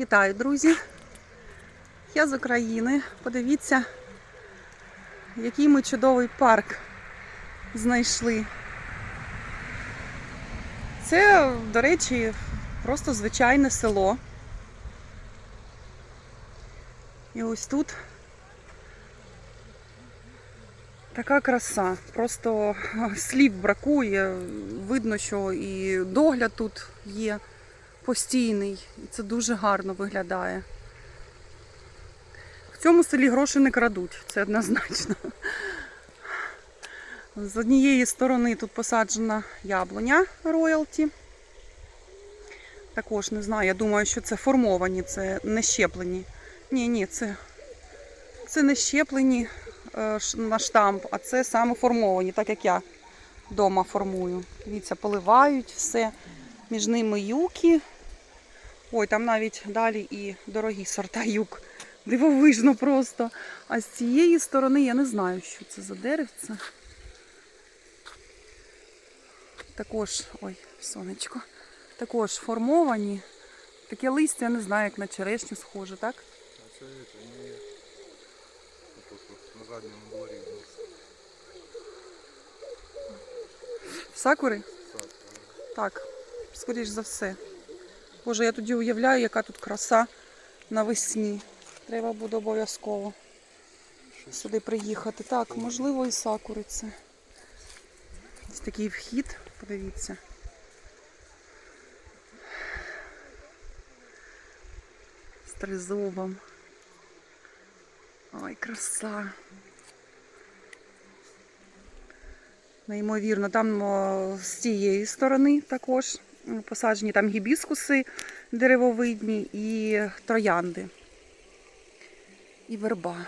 Вітаю, друзі! Я з України. Подивіться, який ми чудовий парк знайшли. Це, до речі, просто звичайне село. І ось тут така краса. Просто слів бракує. Видно, що і догляд тут є постійний, і це дуже гарно виглядає. В цьому селі гроші не крадуть, це однозначно. З однієї сторони тут посаджена яблуня роялті. Також не знаю, я думаю, що це формовані, це не щеплені. Ні, ні, це, це не щеплені е, на штамп, а це саме формовані, так як я вдома формую. Дивіться, поливають все. Між ними юки. Ой, там навіть далі і дорогі сорта юк. Дивовижно просто. А з цієї сторони я не знаю, що це за деревце. Також, ой, сонечко. Також формовані. Таке листя, я не знаю, як на черешню схоже, так? А це не тут, на задньому дворі нас Сакури? сад. Так, скоріш за все. Боже, я тоді уявляю, яка тут краса навесні. Треба буде обов'язково сюди приїхати. Так, можливо, і сакури це. Ось такий вхід, подивіться. З тризубом. Ой, краса. Неймовірно, там з цієї сторони також посаджені там гібіскуси деревовидні і троянди. І верба.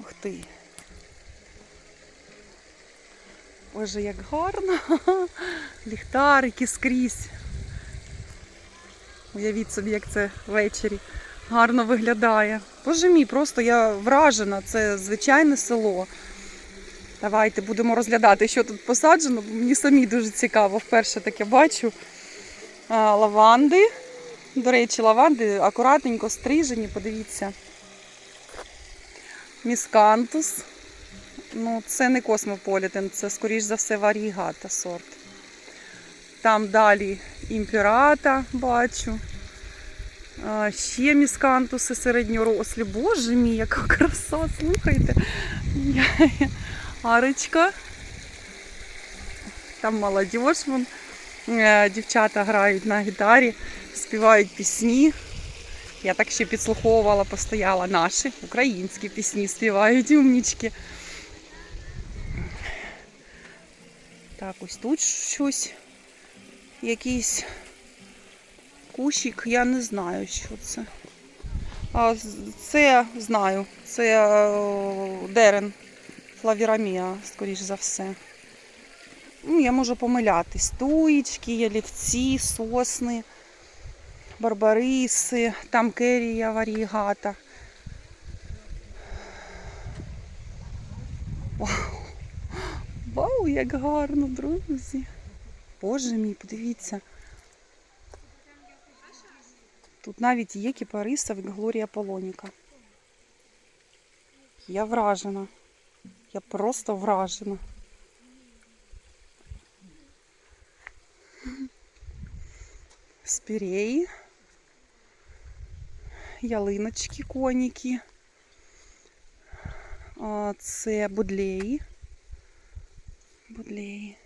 Ух ти. Боже, як гарно. Ліхтарики скрізь. Уявіть собі, як це ввечері гарно виглядає. Боже мій, просто я вражена. Це звичайне село. Давайте будемо розглядати, що тут посаджено, мені самі дуже цікаво. Вперше таке бачу. А, лаванди. До речі, лаванди акуратненько стрижені, подивіться. Міскантус. Ну, це не космополітен, це, скоріш за все, варігата сорт. Там далі імперата бачу. А, ще міскантуси середньорослі. Боже мій, яка краса, слухайте. Я- я- Арочка. Там молодіж, вон. Е, дівчата грають на гітарі, співають пісні. Я так ще підслуховувала, постояла наші українські пісні співають умнічки. Так, ось тут щось. Якийсь кущик, я не знаю, що це. А, це знаю. Це е, дерен флавірамія, скоріш за все. Ну, я можу помилятись. Туїчки, ялівці, сосни, барбариси, там керія варігата. Вау! Вау, як гарно, друзі! Боже мій, подивіться. Тут навіть є кіпариса від Глорія Полоніка. Я вражена. Я просто вражена. Спіреї, ялиночки, коніки. Це будлеї. Будлеї.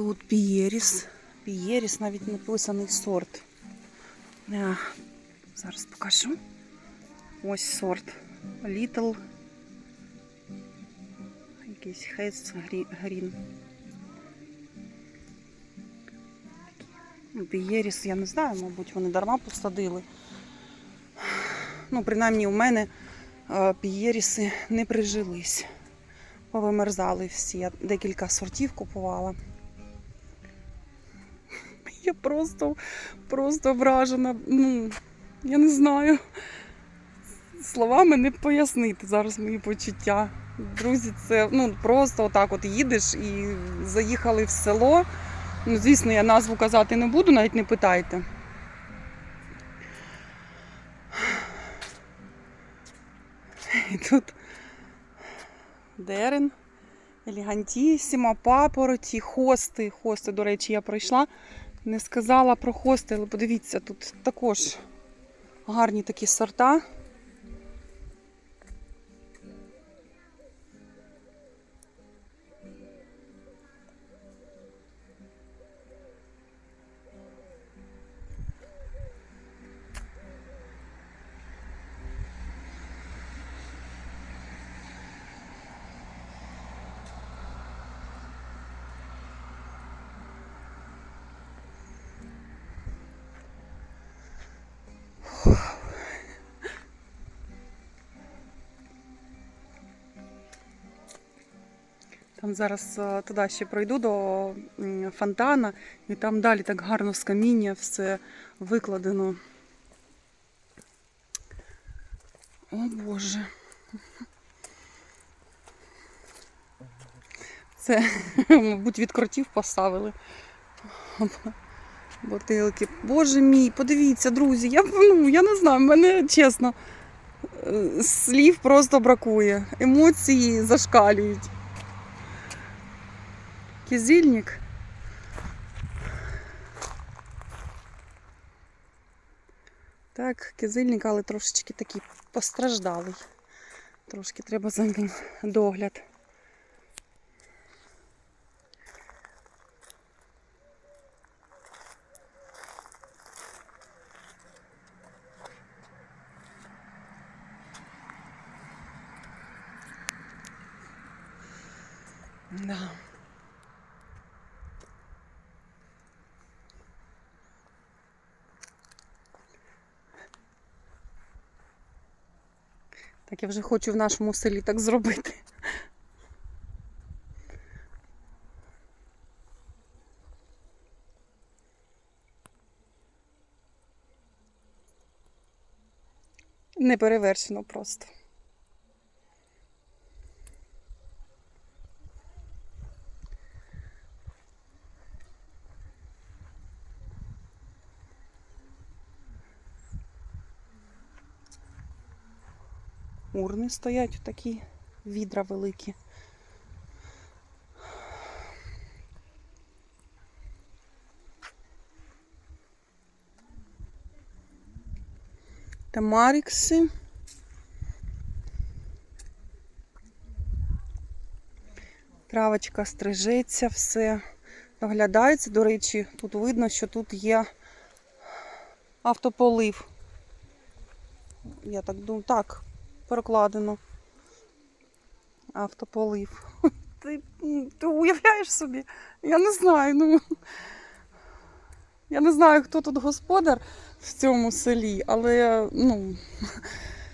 Тут пієріс. Пієріс, навіть написаний сорт. Е, Зараз покажу. Ось сорт. Little. Якийсь хейс грін. Пієріс, я не знаю, мабуть, вони дарма посадили. Ну, принаймні, у мене е, пієріси не прижились. Повимерзали всі. Я декілька сортів купувала. Я просто, просто вражена. Ну, я не знаю. Словами не пояснити зараз мої почуття. Друзі, це ну, просто отак от їдеш і заїхали в село. Ну, звісно, я назву казати не буду, навіть не питайте. І тут дерен, елегантісіма, папороті, хости. Хости, до речі, я пройшла. Не сказала про хостел, подивіться, тут також гарні такі сорта. Там зараз е, туди ще пройду до фонтана, і там далі так гарно з каміння все викладено. О Боже. Це, мабуть, від кротів поставили. Бутилки. Боже мій, подивіться, друзі, я, ну, я не знаю, мене чесно, е, слів просто бракує. Емоції зашкалюють. Кизильник. Так, кизильник, але трошечки такий постраждалий. Трошки треба за ним догляд. Я вже хочу в нашому селі так зробити. Неперевершено просто. Урни стоять такі відра великі. Тамарікси. Травочка стрижеться, все доглядається. До речі, тут видно, що тут є автополив. Я так думаю, так, перекладено. Автополив. Ти, ти уявляєш собі? Я не знаю. Ну, я не знаю, хто тут господар в цьому селі, але ну,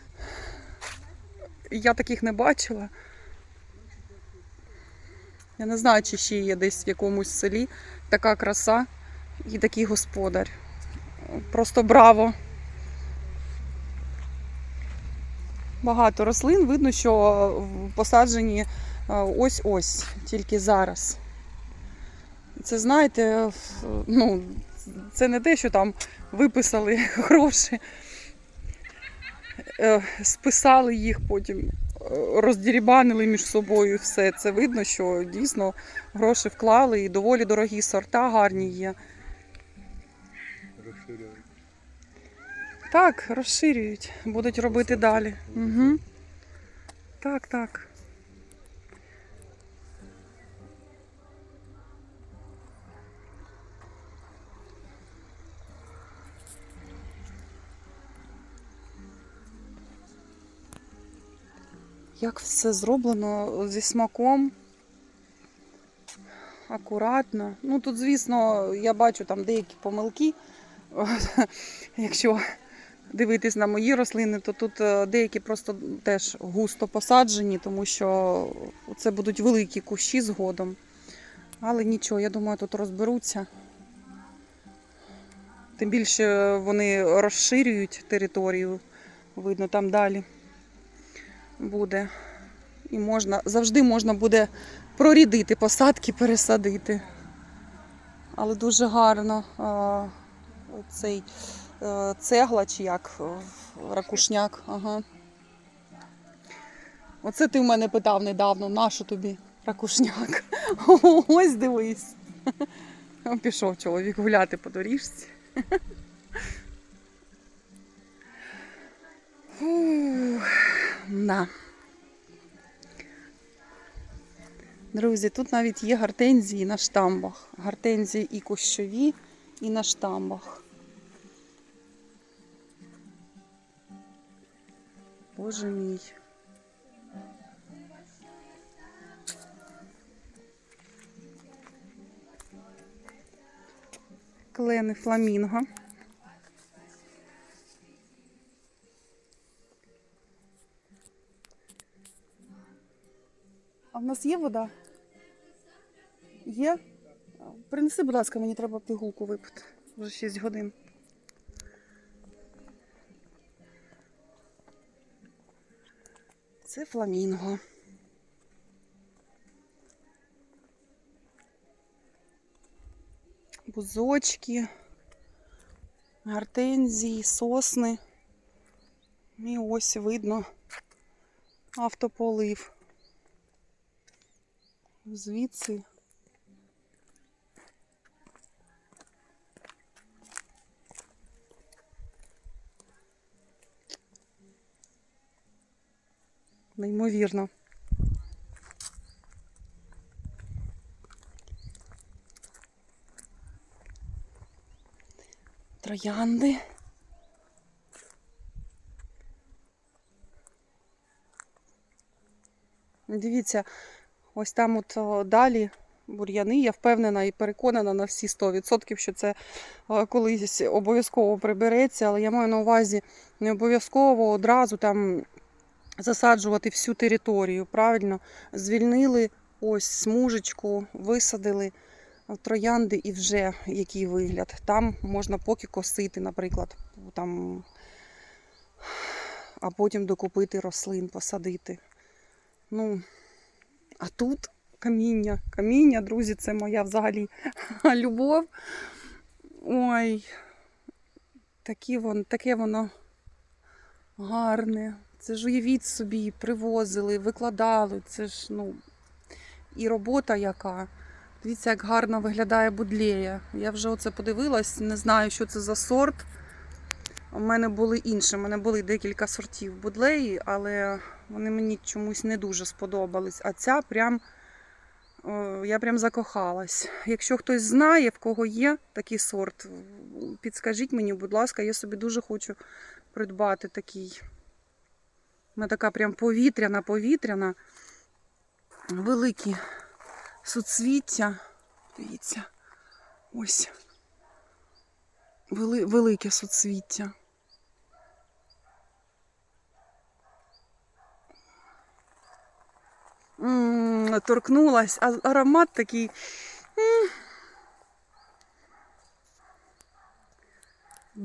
я таких не бачила. Я не знаю, чи ще є десь в якомусь селі така краса і такий господар. Просто браво! Багато рослин, видно, що посаджені е, ось-ось, тільки зараз. Це знаєте, ну, це не те, що там виписали гроші, е, списали їх потім, е, роздірібанили між собою все. Це видно, що дійсно гроші вклали і доволі дорогі сорта гарні є. Так, розширюють, будуть робити далі. Угу. Так, так. Як все зроблено зі смаком. Акуратно. Ну тут, звісно, я бачу там деякі помилки. Якщо дивитись на мої рослини, то тут е, деякі просто теж густо посаджені, тому що це будуть великі кущі згодом. Але нічого, я думаю, тут розберуться. Тим більше вони розширюють територію. Видно, там далі буде. І можна, завжди можна буде прорідити посадки, пересадити. Але дуже гарно а, цей е, цегла чи як е, ракушняк. Ага. Оце ти в мене питав недавно, нащо тобі ракушняк? Ось дивись. Пішов чоловік гуляти по доріжці. Да. Друзі, тут навіть є гортензії на штамбах. Гортензії і кущові, і на штамбах. Боже мій. Клени фламінго. А в нас є вода? Є? Принеси, будь ласка, мені треба пігулку випити. Вже 6 годин. Це фламінго. Бузочки, гортензії, сосни. І ось видно автополив. Звідси. Неймовірно. Троянди. Дивіться, ось там от далі бур'яни, я впевнена і переконана на всі 100%, що це колись обов'язково прибереться, але я маю на увазі не обов'язково одразу там засаджувати всю територію. Правильно, звільнили ось смужечку, висадили троянди і вже який вигляд. Там можна поки косити, наприклад, там, а потім докупити рослин, посадити. Ну, а тут каміння. Каміння, друзі, це моя взагалі любов. Ой, такі вон, таке воно гарне. Це ж уявіть собі, привозили, викладали. Це ж, ну, і робота яка. Дивіться, як гарно виглядає будлея. Я вже оце подивилась, не знаю, що це за сорт. У мене були інші, у мене були декілька сортів будлеї, але вони мені чомусь не дуже сподобались. А ця прям я прям закохалась. Якщо хтось знає, в кого є такий сорт, підскажіть мені, будь ласка, я собі дуже хочу придбати такий. Вона така прям повітряна, повітряна. Великі суцвіття. Дивіться. Ось. Вели, велике суцвіття. М, Торкнулась, а аромат такий. м.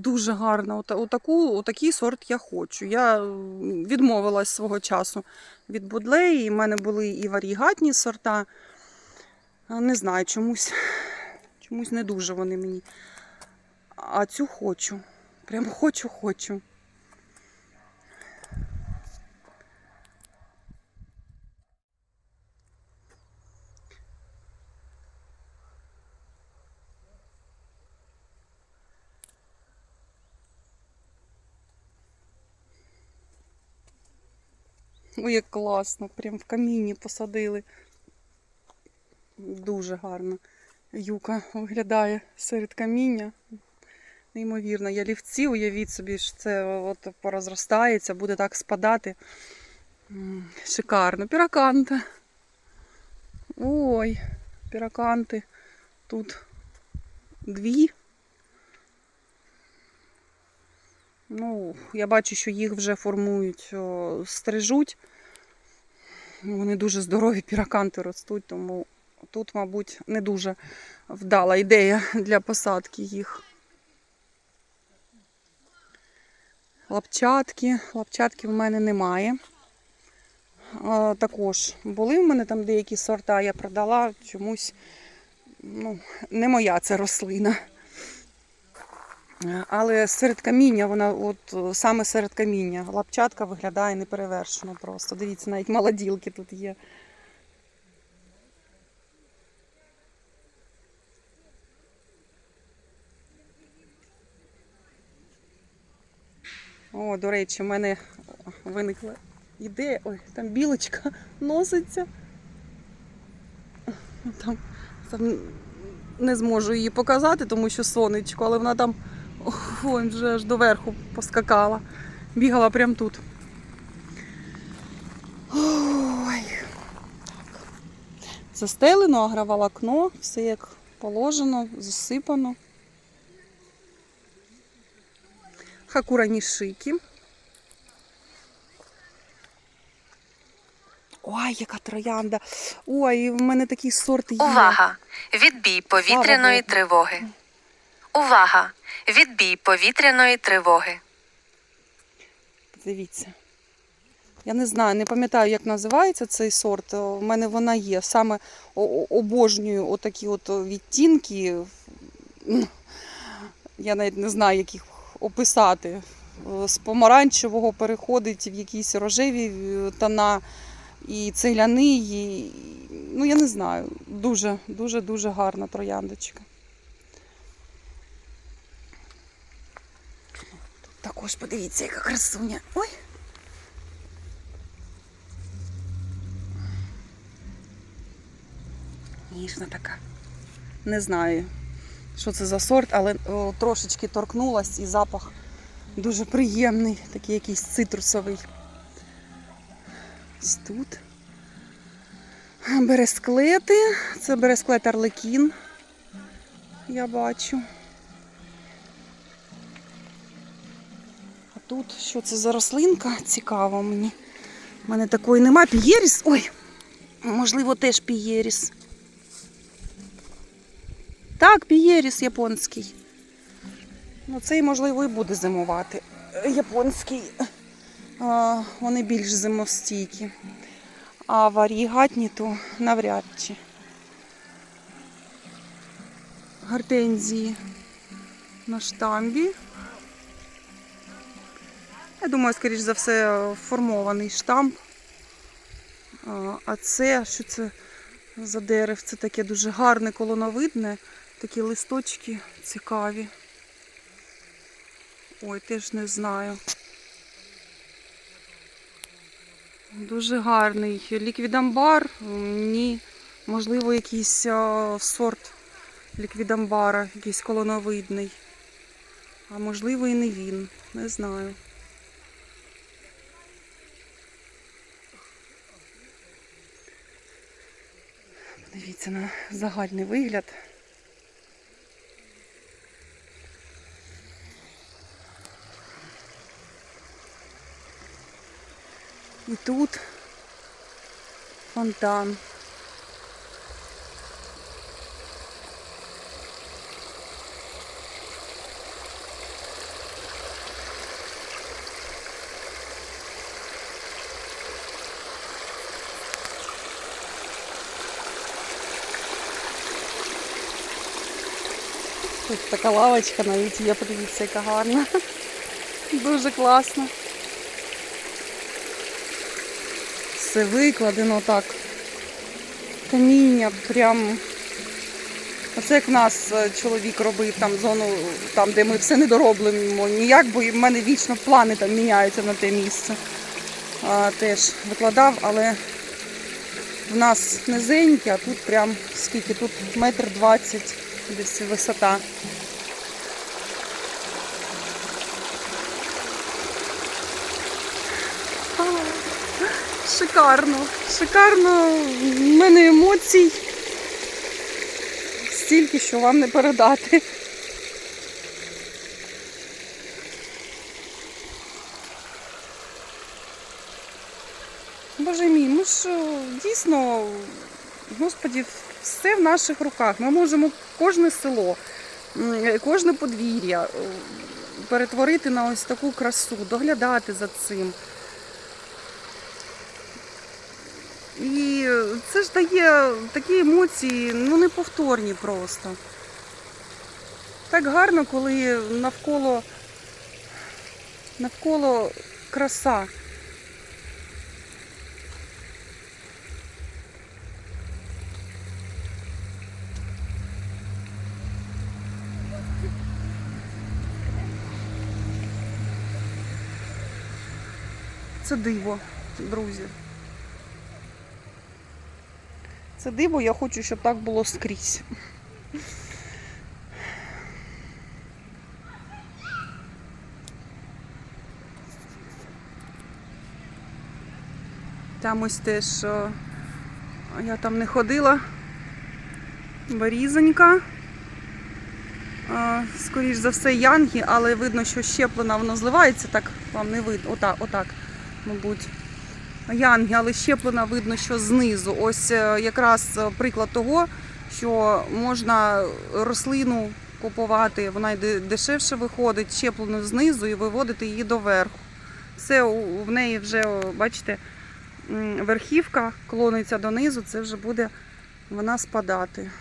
Дуже гарна. Ота- Отаку, отакий сорт я хочу. Я відмовилась свого часу від будлеї. У мене були і варігатні сорта. Не знаю, чомусь, чомусь не дуже вони мені. А цю хочу. Прям хочу, Ой, як класно, прям в каміні посадили. Дуже гарно. Юка виглядає серед каміння. Неймовірно, ялівці, уявіть собі, що це от порозростається, буде так спадати. Шикарно. Піраканта. Ой, піраканти. Тут дві. Ну, я бачу, що їх вже формують, стрижуть. Вони дуже здорові, піраканти ростуть, тому тут, мабуть, не дуже вдала ідея для посадки їх. Лапчатки. Лапчатки в мене немає. А, також були в мене там деякі сорта, я продала чомусь, ну, не моя це рослина. Але серед каміння, вона от саме серед каміння. Лапчатка виглядає неперевершено просто. Дивіться, навіть молоділки тут є. О, до речі, в мене виникла ідея. Ой, там білочка носиться. Там, там не зможу її показати, тому що сонечко, але вона там ой, вже аж доверху поскакала. Бігала прямо тут. Ой. Так. Застелено, агроволокно, все як положено, засипано. Хакура нішики. Ой, яка троянда. Ой, в мене такий сорт є. Увага! Відбій повітряної тривоги. Увага! Відбій повітряної тривоги. Дивіться. Я не знаю, не пам'ятаю, як називається цей сорт. У мене вона є. Саме обожнюю отакі от відтінки. Я навіть не знаю, як їх описати. Е, З помаранчевого переходить в якісь рожеві е, тона і цегляний. І... Ну, я не знаю. Дуже, дуже, дуже гарна трояндочка. Також подивіться, яка красуня. Ой. Ніжна така. Не знаю, що це за сорт, але о, трошечки торкнулась і запах дуже приємний, такий якийсь цитрусовий. Ось тут. Бересклети. Це бересклет Арлекін. Я бачу. Тут що це за рослинка? Цікаво мені. У мене такої нема. Пієріс. Ой, можливо, теж пієріс. Так, пієріс японський. Ну, цей, можливо, і буде зимувати. Японський. А, вони більш зимостійкі. А варігатні то навряд чи. Гортензії на штамбі. Я думаю, скоріш за все, формований штамп. А, це, що це за дерев? Це таке дуже гарне, колоновидне. Такі листочки цікаві. Ой, теж не знаю. Дуже гарний. Ліквідамбар? Ні. Можливо, якийсь сорт ліквідамбара, якийсь колоновидний. А можливо і не він. Не знаю. Подивіться на загальний вигляд. І тут фонтан. Тут така лавочка навіть є, подивіться, яка гарна. Дуже класно. Все викладено так. Каміння прям. Оце як в нас е, чоловік робив там зону, там, де ми все не доробимо ніяк, бо в мене вічно плани там міняються на те місце. А, теж викладав, але в нас низенькі, а тут прям скільки, тут метр двадцять десь висота. Шикарно, шикарно. В мене емоцій. Стільки, що вам не передати. Боже мій, ну ж дійсно, Господі, все в наших руках. Ми можемо кожне село, кожне подвір'я, е, перетворити на ось таку красу, доглядати за цим. І це ж дає такі емоції, ну неповторні просто. Так гарно, коли навколо, навколо краса. Це диво, друзі. Це диво, я хочу, щоб так було скрізь. Там ось теж е, я там не ходила. Берізонька. Е, Скоріш за все, янги, але видно, що щеплена воно зливається, так вам не видно. Отак, отак, мабуть. Янги, але щеплена видно, що знизу. Ось е, якраз е, приклад того, що можна рослину купувати, вона дешевше виходить, щеплену знизу і виводити її доверху. Все в неї вже, бачите, верхівка клониться донизу, це вже буде вона спадати.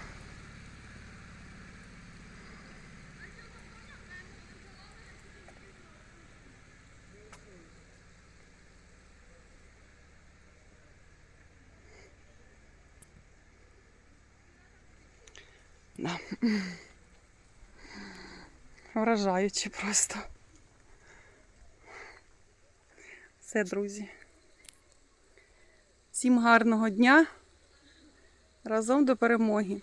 Вражаюче просто. Все, друзі. Всім гарного дня. Разом до перемоги.